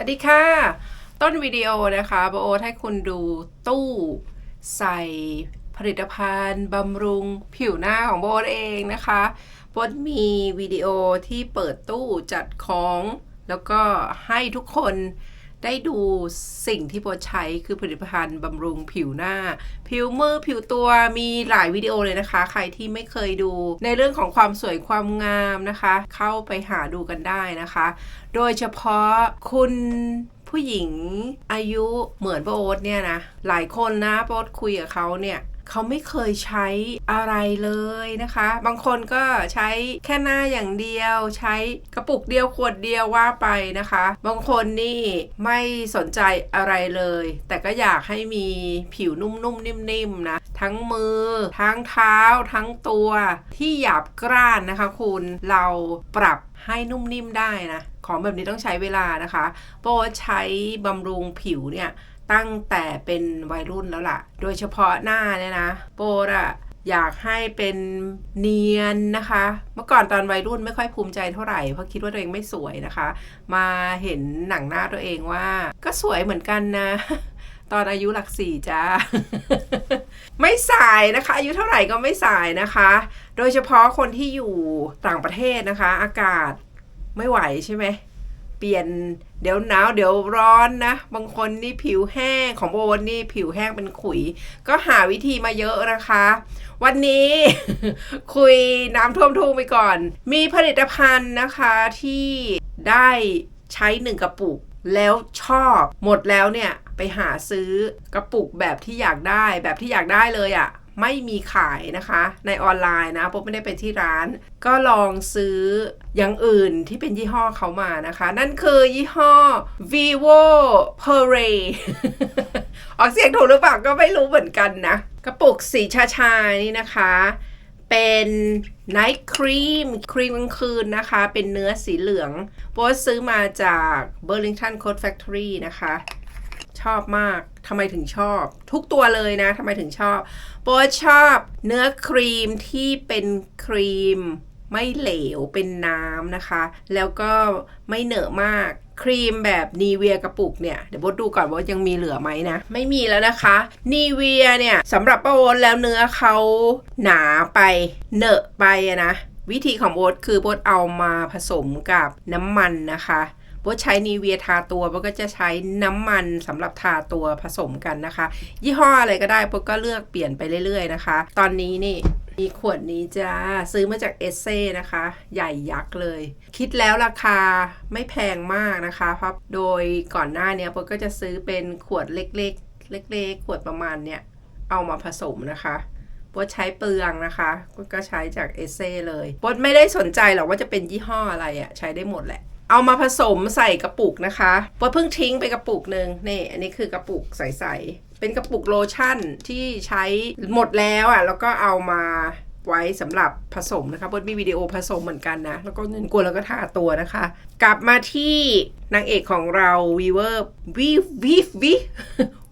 วัสดีค่ะ ต้นวิดีโอนะคะโบโอให้คุณดูตู้ใส่ผลิตภัณฑ์บำรุงผิวหน้าของโบโอเองนะคะโบมีวิดีโอที่เปิดตู้จัดของ แล้วก็ให้ทุกคน ได้ดูสิ่งที่โบโอตใช้คือผลิตภัณฑ์บำรุงผิวหน้า ผิวมือผิวตัวมีหลายวิดีโอเลยนะคะ ใครที่ไม่เคยดู ในเรื่องของความสวยความงามนะคะ เข้าไปหาดูกันได้นะคะ โดยเฉพาะคุณผู้หญิงอายุเหมือนโบโอ๊ตเนี่ยนะหลายคนนะโบโอ๊ตคุยกับเขาเนี่ย เขาไม่เคยใช้อะไรเลยนะคะ บางคนก็ใช้แค่หน้าอย่างเดียว ใช้กระปุกเดียวขวดเดียวว่าไปนะคะ บางคนนี่ไม่สนใจอะไรเลย แต่ก็อยากให้มีผิวนุ่มๆนิ่มๆนะทั้งมือ ทั้งเท้า ทั้งตัวที่หยาบกร้านนะคะ คุณเราปรับให้นุ่มนิ่มได้นะ ของแบบนี้ต้องใช้เวลานะคะโบใช้บำรุงผิวเนี่ย ตั้งแต่เป็นวัยรุ่นแล้วล่ะ โดยเฉพาะหน้าเนี่ยนะโบอะอยากให้เป็นเนียนนะคะ เมื่อก่อนตอนวัยรุ่นไม่ค่อยภูมิใจเท่าไหร่ เพราะคิดว่าตัวเองไม่สวยนะคะ มาเห็นหนังหน้าตัวเองว่า ก็สวยเหมือนกันนะ ตอนอายุหลักสี่จ้า ไม่สายนะคะ อายุเท่าไหร่ก็ไม่สายนะคะ โดยเฉพาะคนที่อยู่ต่างประเทศนะคะ อากาศไม่ไหวใช่ไหม เปลี่ยนเดี๋ยวหนาวเดี๋ยวร้อนนะ บางคนนี่ผิวแห้งของโบนนี่ผิวแห้งเป็นขุย ก็หาวิธีมาเยอะนะคะ วันนี้คุยน้ำท่วมทุ่งไปก่อน มีผลิตภัณฑ์นะคะที่ได้ใช้หนึ่งกระปุกแล้วชอบหมดแล้วเนี่ยไปหาซื้อกระปุกแบบที่อยากได้แบบที่อยากได้เลยอะ่ะ ไม่มีขายนะคะ ในออนไลน์นะผมไม่ได้ไปที่ร้าน ก็ลองซื้ออย่างอื่นที่เป็นยี่ห้อเขามานะคะ นั่นคือยี่ห้อ vivo p e r e ออกเสียงถูกหรือเปล่าก็ไม่รู้เหมือนกันนะ กระปุกสีชาชานี่นะคะ เป็นไนท์ครีมครีมกลางคืนนะคะ เป็นเนื้อสีเหลืองโบสซื้อมาจาก Burlington Coat Factory นะคะ ชอบมากทำไมถึงชอบ ทุกตัวเลยนะทำไมถึงชอบโบสชอบเนื้อครีมที่เป็นครีมไม่เหลวเป็นน้ำนะคะ แล้วก็ไม่เหนอะมากครีมแบบนีเวียกระปุกเนี่ยเดี๋ยวโบทดูก่อนว่ายังมีเหลือไหมนะ ไม่มีแล้วนะคะนีเวียเนี่ยสำหรับป้าโอ๊ตแล้วเนื้อเขาหนาไปเหนอะไปอะนะ วิธีของโบทคือโบทเอามาผสมกับน้ำมันนะคะ โบทใช้นีเวียทาตัวโบทก็จะใช้น้ำมันสำหรับทาตัวผสมกันนะคะ ยี่ห้ออะไรก็ได้โบทก็เลือกเปลี่ยนไปเรื่อยๆนะคะ ตอนนี้นี่มีขวดนี้จ้าซื้อมาจากเอเซ่นะคะ ใหญ่ยักษ์เลย คิดแล้วราคาไม่แพงมากนะคะเพราะโดยก่อนหน้าเนี้ยโบทก็จะซื้อเป็นขวดเล็กๆ เล็กๆ ขวดประมาณเนี้ยเอามาผสมนะคะโบทใช้เปลืองนะคะก็ใช้จากเอเซ่เลยโบทไม่ได้สนใจหรอกว่าจะเป็นยี่ห้ออะไรอะใช้ได้หมดแหละ เอามาผสมใส่กระปุกนะคะว่าเพิ่งทิ้งไปกระปุกหนึ่งนี่อันนี้คือกระปุกใสๆเป็นกระปุกโลชั่นที่ใช้หมดแล้วอะแล้วก็เอามา ไว้สำหรับผสมนะคะบนมีวิดีโอผสมเหมือนกันนะ แล้วก็เงินกลัวแล้วก็ทาตัวนะคะ กลับมาที่นางเอกของเราวีเวอร์วีวีวี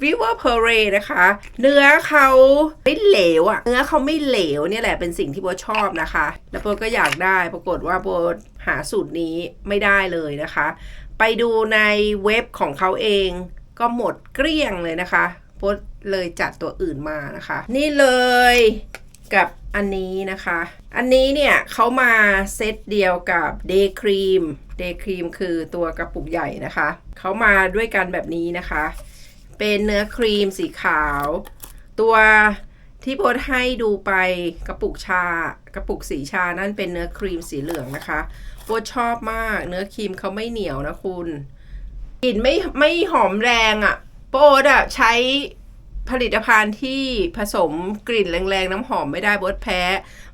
วีเวอร์เพเรนะคะ เนื้อเขาไม่เหลวอะเนื้อเขาไม่เหลวเนี่ยแหละเป็นสิ่งที่โบชอบนะคะ แล้วโบก็อยากได้ปรากฏว่าโบหาสูตรนี้ไม่ได้เลยนะคะ ไปดูในเว็บของเขาเองก็หมดเกลี้ยงเลยนะคะโบเลยจัดตัวอื่นมานะคะ นี่เลยกับ อันนี้นะคะ อันนี้เนี่ยเขามาเซตเดียวกับ Day Cream Day Cream คือตัวกระปุกใหญ่นะคะ เขามาด้วยกันแบบนี้นะคะ เป็นเนื้อครีมสีขาว ตัวที่โบทให้ดูไปกระปุกชา กระปุกสีชานั่นเป็นเนื้อครีมสีเหลืองนะคะโบทชอบมากเนื้อครีมเขาไม่เหนียวนะคุณกลิ่นไม่ไม่หอมแรงอะ่ะโบทอะใช้ ผลิตภัณฑ์ที่ผสมกลิ่นแรงๆ น้ำหอมไม่ได้บทแพ้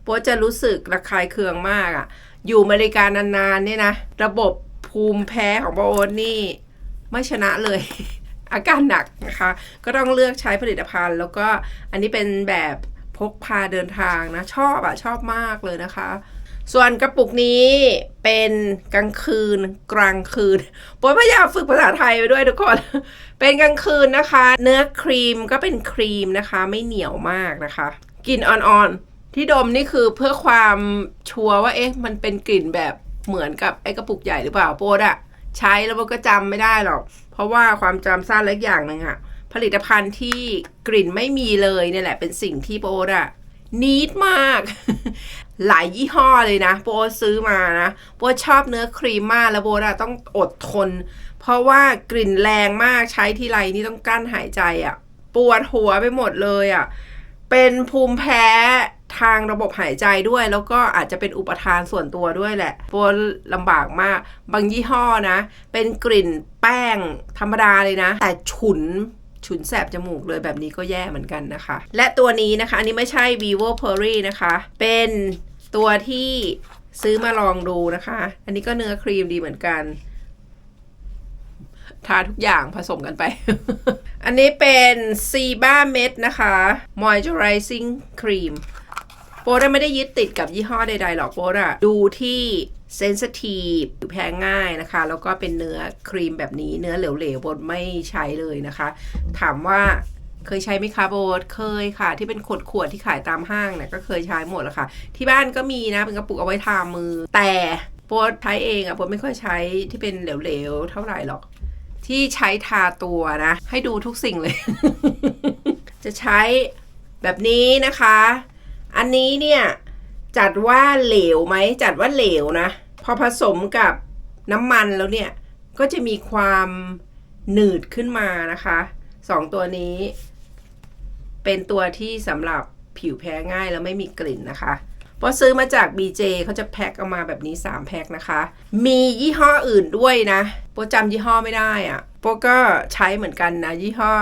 โบทจะรู้สึกระคายเคืองมากอะ่ะ อยู่อเมริกานานๆเนี่ยนะ ระบบภูมิแพ้ของโบทนี่ ไม่ชนะเลย อาการหนักนะคะ ก็ต้องเลือกใช้ผลิตภัณฑ์ แล้วก็อันนี้เป็นแบบพกพาเดินทางนะ ชอบอะ ชอบมากเลยนะคะ ส่วนกระปุกนี้เป็นกลางคืนกลางคืนโปรยพยายามฝึกภาษาไทยไปด้วยทุกคน เป็นกลางคืนนะคะ เนื้อครีมก็เป็นครีมนะคะ ไม่เหนียวมากนะคะกลิ่นอ่อนๆ ที่ดมนี่คือเพื่อความชัวร์ว่าเอ๊ะมันเป็นกลิ่นแบบเหมือนกับไอ้กระปุกใหญ่หรือเปล่าโปรดอะใช้แล้วโบก็จำไม่ได้หรอก เพราะว่าความจำสั้นเล็กอย่างหนึ่งอะผลิตภัณฑ์ที่กลิ่นไม่มีเลยเนี่ยแหละเป็นสิ่งที่โบอะนิดมาก หลายยี่ห้อเลยนะ โบซื้อมานะโบชอบเนื้อครีมมากแล้วโบอะต้องอดทน เพราะว่ากลิ่นแรงมากใช้ที่ไรนี่ต้องกั้นหายใจอะปวดหัวไปหมดเลยอะ เป็นภูมิแพ้ทางระบบหายใจด้วย แล้วก็อาจจะเป็นอุปทานส่วนตัวด้วยแหละโบลำบากมาก บางยี่ห้อนะ เป็นกลิ่นแป้งธรรมดาเลยนะ แต่ฉุนฉุนแสบจมูกเลยแบบนี้ก็แย่เหมือนกันนะคะ และตัวนี้นะคะ อันนี้ไม่ใช่ vivo p e r r y นะคะ เป็น ตัวที่ซื้อมาลองดูนะคะ อันนี้ก็เนื้อครีมดีเหมือนกัน ทาทุกอย่างผสมกันไป อันนี้เป็นซีบ้าเม็ดนะคะ moisturizing cream โปรดไม่ได้ยึดติดกับยี่ห้อใดๆหรอกโปรดอะดูที่เซน i ทีฟแพ้ง่ายนะคะ แล้วก็เป็นเนื้อครีมแบบนี้เนื้อเหลวๆโบดไม่ใช้เลยนะคะ ถามว่า เคยใช้ไหมคะโบดเคยค่ะ ที่เป็นขวดๆที่ขายตามห้างเนี่ยก็เคยใช้หมดแล้วค่ะ ที่บ้านก็มีนะเป็นกระปุกเอาไว้ทามือ แต่โบดใช้เองอะโบดไม่ค่อยใช้ที่เป็นเหลวๆเท่าไหร่หรอก ที่ใช้ทาตัวนะ ให้ดูทุกสิ่งเลย จะใช้แบบนี้นะคะ อันนี้เนี่ยจัดว่าเหลวไหมจัดว่าเหลวนะ พอผสมกับน้ำมันแล้วเนี่ยก็จะมีความหนืดขึ้นมานะคะสองตัวนี้ เป็นตัวที่สำหรับผิวแพ้ง่ายแล้วไม่มีกลิ่นนะคะพอซื้อมาจาก BJ เขาจะแพ็คออกมาแบบนี้ 3 แพ็คนะคะ มียี่ห้ออื่นด้วยนะโปจำยี่ห้อไม่ได้อะโปก็ใช้เหมือนกันนะ ยี่ห้อ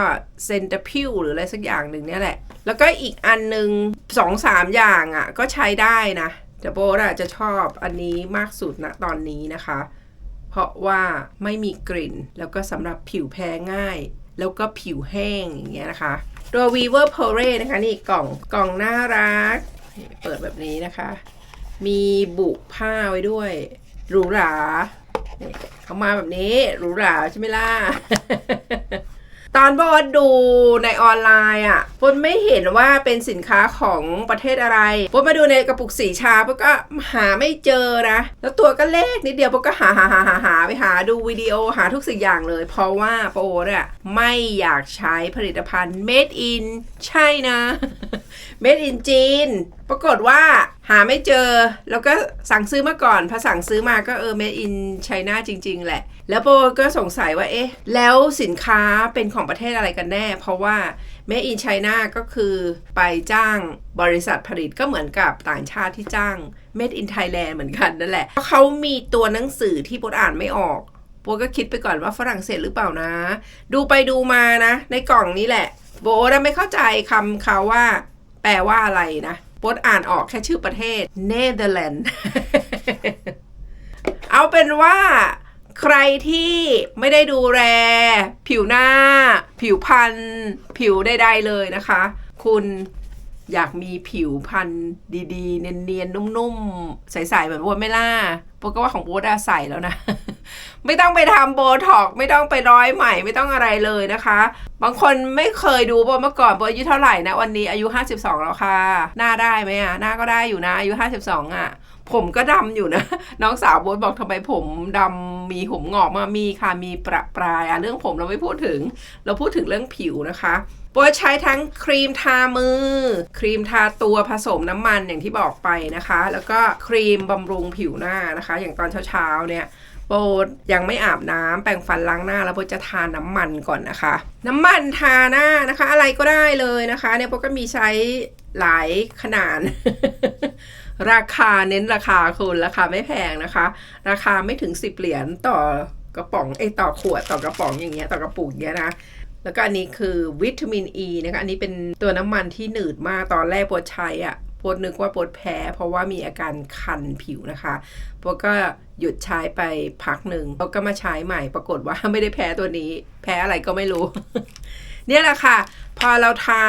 เซนเตอร์พิวหรืออะไรสักอย่างหนึ่งเนี่ยแหละ แล้วก็อีกอันหนึ่งสองสามอย่างอะ่ะ ก็ใช้ได้นะแต่โบอะจะชอบอันนี้มากสุดนะตอนนี้นะคะ เพราะว่าไม่มีกลิ่นแล้วก็สำหรับผิวแพ้ง่าย แล้วก็ผิวแห้งอย่างเงี้ยนะคะตัว Weaver p o r e นะคะนี่กล่องกล่องน่ารัก เปิดแบบนี้นะคะ มีบุผ้าไว้ด้วยหรูหราเนี่ยเขามาแบบนี้หรูหราใช่ไหมล่ะ ตอนบอสดูในออนไลน์อะบนไม่เห็นว่าเป็นสินค้าของประเทศอะไรบนมาดูในกระปุกสีชาบนก็หาไม่เจอนะ แล้วตัวก็เล็กนิดเดียวบนก็หาหาหาหาหาไปหาดูวิดีโอหาทุกสิ่งอย่างเลย เพราะว่าโปเนี่ยไม่อยากใช้ผลิตภัณฑ์ made in ใช่นะ made in จีนปรากฏว่าหาไม่เจอ แล้วก็สั่งซื้อมาก่อนพอสั่งซื้อมาก็เออ made in China จริง ๆ แหละ แล้วโปก็สงสัยว่าเอ๊ะแล้วสินค้าเป็นของประเทศอะไรกันแน่ เพราะว่า made in China ก็คือไปจ้างบริษัทผลิตก็เหมือนกับต่างชาติที่จ้าง made in Thailand เหมือนกันนั่นแหละเขามีตัวหนังสือที่โปอ่านไม่ออกโบก็คิดไปก่อนว่าฝรั่งเศสหรือเปล่านะ ดูไปดูมานะ ในกล่องนี้แหละ โบนะไม่เข้าใจคำเขาว่า แปลว่าอะไรนะโบอ่านออกแค่ชื่อประเทศเนเธอร์แลนด์เอาเป็นว่า รที่ไม่ได้ดูแลผิวหน้า ผิวพรรณผิวใดๆเลยนะคะ คุณอยากมีผิวพรรณดีๆ เนียนๆ นุ่มๆ ใสๆเหมือนโบทไม่ล่ะโบก็ว่าของโบทอะใสแล้วนะ ไม่ต้องไปทำโบท็อกไม่ต้องไปร้อยใหม่ไม่ต้องอะไรเลยนะคะ บางคนไม่เคยดูโบเมื่อก่อนโบอายุเท่าไหร่นะ วันนี้อายุ 52 แล้วค่ะ หน้าได้ไหมอะหน้าก็ได้อยู่นะ อายุ 52อะ ผมก็ดำอยู่นะ น้องสาวโบทบอกทำไมผมดำมีผมงอกมามีค่ะมีประปรายอะเรื่องผมเราไม่พูดถึง เราพูดถึงเรื่องผิวนะคะโบทใช้ทั้งครีมทามือ ครีมทาตัวผสมน้ำมันอย่างที่บอกไปนะคะ แล้วก็ครีมบำรุงผิวหน้านะคะ อย่างตอนเช้าๆเนี่ยโบยังไม่อาบน้ำแปรงฟันล้างหน้า แล้วโบจะทาน้ำมันก่อนนะคะ น้ำมันทาหน้านะคะ อะไรก็ได้เลยนะคะ เนี่ยโบก็มีใช้หลายขนาด ราคาเน้นราคาคุณราคาไม่แพงนะคะ ราคาไม่ถึง 10 เหรียญต่อกระป๋องเอต่อขวดต่อกระป๋องอย่างเงี้ยต่อกระปุกเงี้ยนะแล้วก็อันนี้คือวิตามินอ e ีนะคะอันนี้เป็นตัวน้ำมันที่หนืดมากตอนแรกโบทใช้อะ่ะโบทนึกว่าโบทแพ้ เพราะว่ามีอาการคันผิวนะคะโบทก็หยุดใช้ไปพักหนึ่งแล้วก็มาใช้ใหม่ปรากฏว่าไม่ได้แพ้ตัวนี้ แพ้อะไรก็ไม่รู้ เนี่ยแหละค่ะ พอเราทา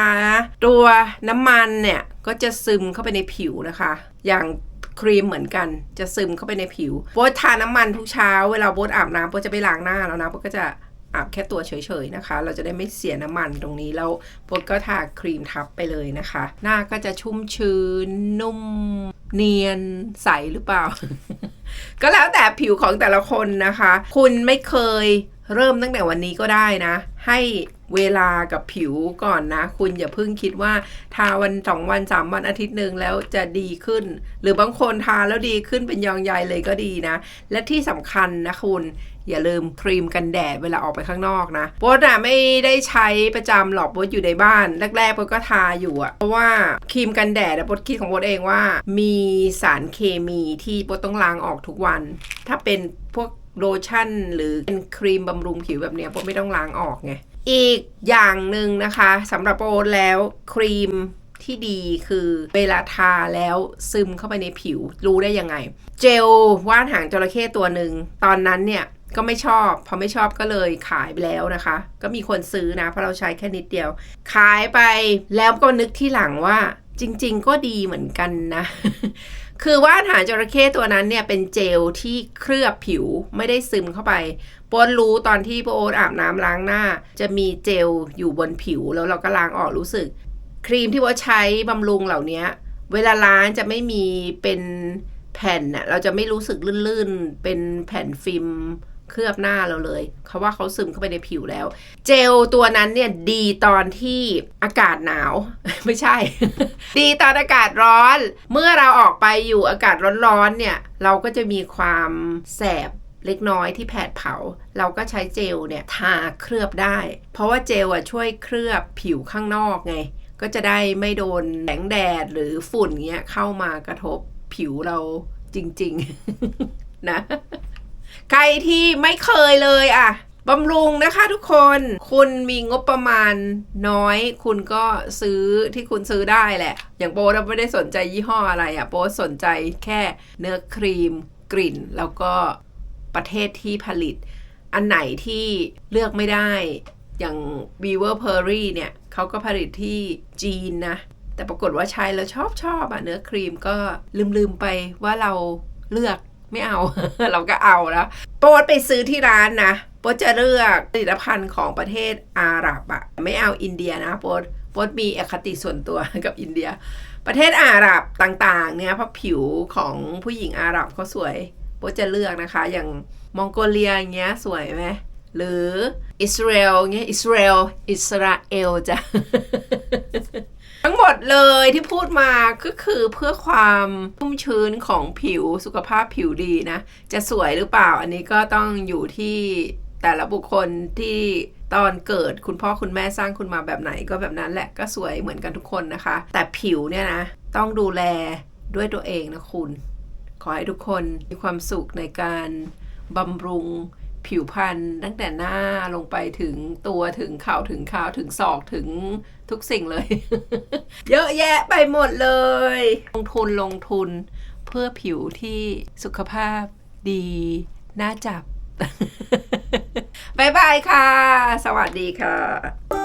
ตัวน้ำมันเนี่ยก็จะซึมเข้าไปในผิวนะคะ อย่างครีมเหมือนกันจะซึมเข้าไปในผิวโบททาน้ำมันทุกเช้าเวลาโบทอาบน้ำโบทจะไปล้างหน้าแล้วนะโบทก็จะอาบแค่ตัวเฉยๆนะคะ เราจะได้ไม่เสียน้ำมันตรงนี้แล้วโบทก็ทาครีมทับไปเลยนะคะ หน้าก็จะชุ่มชื้นนุ่มเนียนใสหรือเปล่า ก็แล้วแต่ผิวของแต่ละคนนะคะ คุณไม่เคยเริ่มตั้งแต่วันนี้ก็ได้นะ ให้ เวลากับผิวก่อนนะ คุณอย่าเพิ่งคิดว่าทาวันสองวันสามวันอาทิตย์หนึ่งแล้วจะดีขึ้น หรือบางคนทาแล้วดีขึ้นเป็นยองใยเลยก็ดีนะ และที่สำคัญนะคุณอย่าลืมครีมกันแดดเวลาออกไปข้างนอกนะโบทอะไม่ได้ใช้ประจำหรอกโบทอยู่ในบ้าน แรกๆโบทก็ทาอยู่อะเพราะว่าครีมกันแดดอะโบทคิดของโบทเองว่า มีสารเคมีที่โบทต้องล้างออกทุกวัน ถ้าเป็นพวกโลชั่นหรือเป็นครีมบำรุงผิวแบบเนี้ยโบทไม่ต้องล้างออกไง อีกอย่างหนึ่งนะคะสำหรับโบทแล้วครีมที่ดีคือเวลาทาแล้วซึมเข้าไปในผิวรู้ได้ยังไง เจลว่านหางจระเข้ตัวหนึ่งตอนนั้นเนี่ยก็ไม่ชอบพอไม่ชอบก็เลยขายไปแล้วนะคะ ก็มีคนซื้อนะเพราะเราใช้แค่นิดเดียว ขายไปแล้วก็นึกที่หลังว่า จริง ๆ ก็ดีเหมือนกันนะ คือว่านหางจระเข้ตัวนั้นเนี่ยเป็นเจลที่เคลือบผิวไม่ได้ซึมเข้าไปโปนรู้ตอนที่โปนอาบน้ำล้างหน้า จะมีเจลอยู่บนผิวแล้วเราก็ล้างออกรู้สึก ครีมที่โปใช้บำรุงเหล่านี้เวลาล้างจะไม่มีเป็นแผ่นน่ะเราจะไม่รู้สึกลื่นๆ เป็นแผ่นฟิล์ม เคลือบหน้าเราเลยเขาว่าเขาซึมเข้าไปในผิวแล้ว เจลตัวนั้นเนี่ยดีตอนที่อากาศหนาว ไม่ใช่ ดีตอนอากาศร้อน เมื่อเราออกไปอยู่อากาศร้อนๆเนี่ย เราก็จะมีความแสบเล็กน้อยที่แผดเผา เราก็ใช้เจลเนี่ยทาเคลือบได้ เพราะว่าเจลอะช่วยเคลือบผิวข้างนอกไง ก็จะได้ไม่โดนแสงแดดหรือฝุ่นเงี้ยเข้ามากระทบผิวเราจริง ๆ นะ ใครที่ไม่เคยเลยอะบำรุงนะคะทุกคน คุณมีงบประมาณน้อย คุณก็ซื้อที่คุณซื้อได้แหละ อย่างโป๊เราไม่ได้สนใจยี่ห้ออะไรอะโป๊สนใจแค่เนื้อครีมกลิ่น แล้วก็ประเทศที่ผลิต อันไหนที่เลือกไม่ได้ อย่าง Beaver p e r r y เนี่ยเขาก็ผลิตที่จีนนะ แต่ปรากฏว่าใช้แล้วชอบชอบอะเนื้อครีมก็ลืมลืมๆไปว่าเราเลือก ไม่เอา เราก็เอาแล้วโป๊ดไปซื้อที่ร้านนะโป๊ดจะเลือกผลิตภัณฑ์ของประเทศอาหรับอะไม่เอาอินเดียนะโป๊ดโป๊ดมีอคติส่วนตัวกับอินเดีย ประเทศอาหรับต่างๆ เนี่ยเพราะผิวของผู้หญิงอาหรับเขาสวยโป๊ดจะเลือกนะคะ อย่างมองโกเลียอย่างเงี้ยสวยไหมหรืออิสราเอลเงี้ยอิสราเอลอิสราเอลจ้ะ ทั้งหมดเลยที่พูดมาก็คือเพื่อความชุ่มชื้นของผิวสุขภาพผิวดีนะ จะสวยหรือเปล่าอันนี้ก็ต้องอยู่ที่แต่ละบุคคลที่ตอนเกิดคุณพ่อคุณแม่สร้างคุณมาแบบไหนก็แบบนั้นแหละก็สวยเหมือนกันทุกคนนะคะ แต่ผิวเนี่ยนะ ต้องดูแลด้วยตัวเองนะคุณ ขอให้ทุกคนมีความสุขในการบำรุง ผิวพรรณตั้งแต่หน้าลงไปถึงตัวถึงเข่าถึงขาวถึงศอกถึงทุกสิ่งเลย เยอะแยะไปหมดเลย ลงทุนลงทุนเพื่อผิวที่สุขภาพดี น่าจับบ๊ายบายค่ะ สวัสดีค่ะ